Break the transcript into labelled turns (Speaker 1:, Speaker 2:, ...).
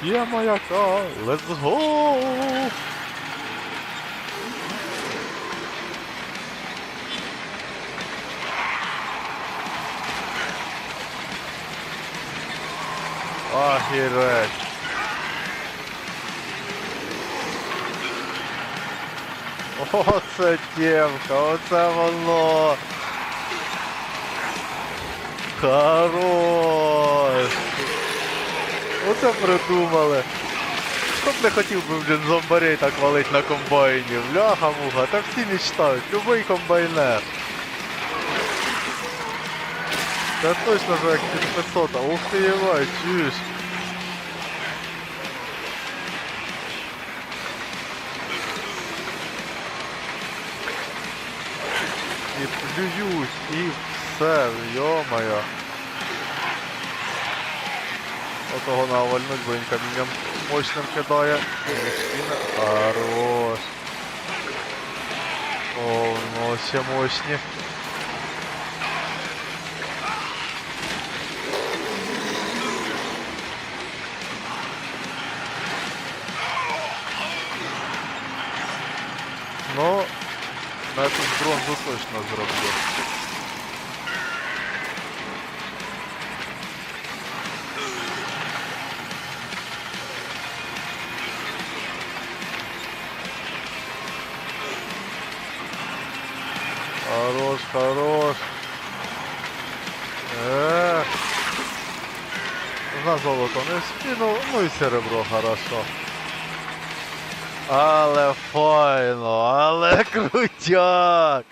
Speaker 1: Тема яка, let's go! Охереть. Оце темка, оце воно. Хорош. Оце придумали. Хто б не хотів би, блін, зомбарей так валить на комбайні. Бляха-муха, так всі мечтають, любий комбайнер. Та точно же як під 500, ух ти євай, чуєш? І плюють, і все, йо-моє. Отого навальнуть, бо він камінням мощним кидає. Хорош. О, ну ще мощні. Ну, на эту бронзу точно зроблю. Хорош, хорош. Эх. На золото не скинув, ну і серебро хорошо. Але файно, але крутяк.